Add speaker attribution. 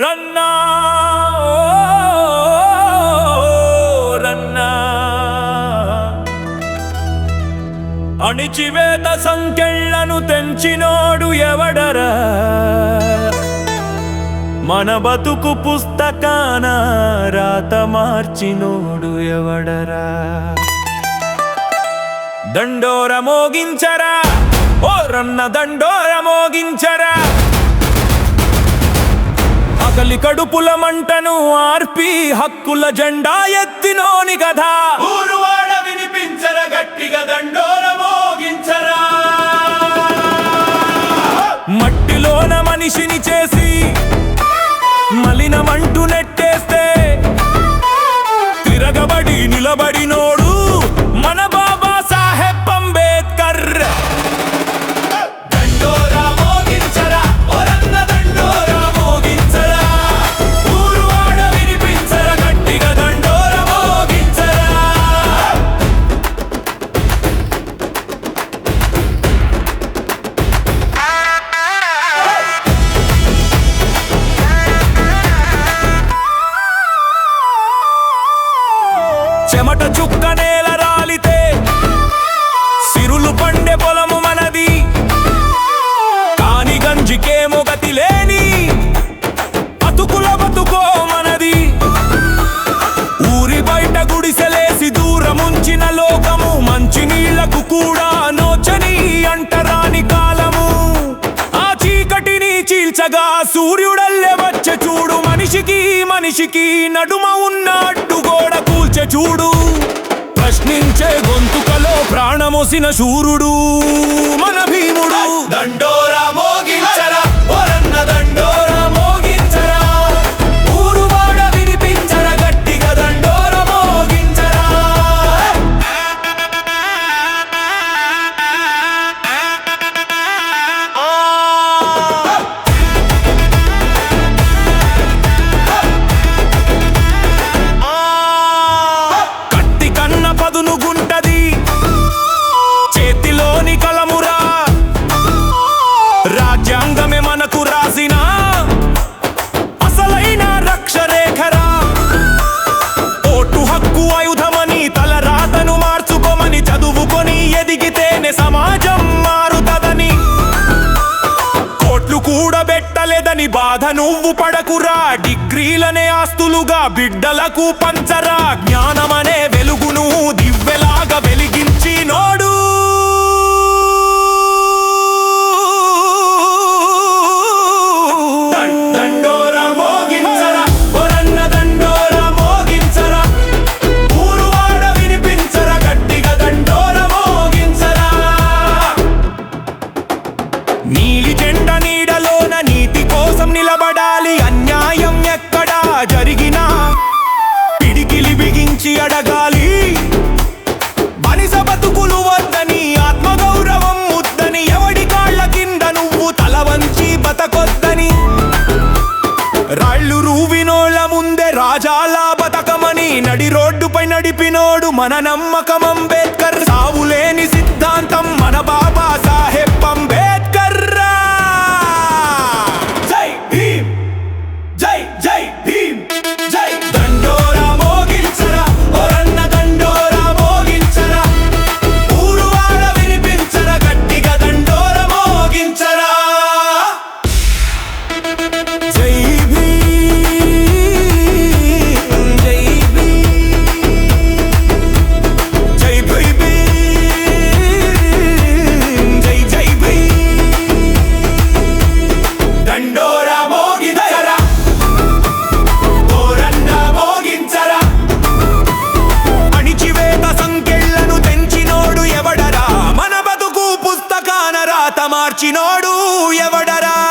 Speaker 1: రన్నా రన్నా. అణిచివేత సంఖ్యలను తెంచినోడు ఎవడరా? మన బతుకు పుస్తకాన రాత మార్చినోడు ఎవడరా? దండోర మోగించరా? ఓ రన్న దండోర మోగించరా? పగలి కడుపుల మంటను ఆర్పి హక్కుల జెండా ఎత్తినోని కథ ఊరువాడ వినిపించర గట్టిగా దండోర మోగించరా. మెల్లగా సూర్యుడల్లె వచ్చ చూడు. మనిషికి మనిషికి నడుమ ఉన్న అడ్డుగోడ కూల్చే చూడు. ప్రశ్నించే గొంతుకలో ప్రాణమోసిన శూరుడు. మన బాధ నువ్వు పడకురా. డిగ్రీలనే ఆస్తులుగా బిడ్డలకు పంచరా. జ్ఞానమనే వెలుగును రాజాలా బతకమని నడి రోడ్డుపై నడిపినోడు మన నమ్మకం అంబేద్కర్. మార్చినోడు ఎవడరా?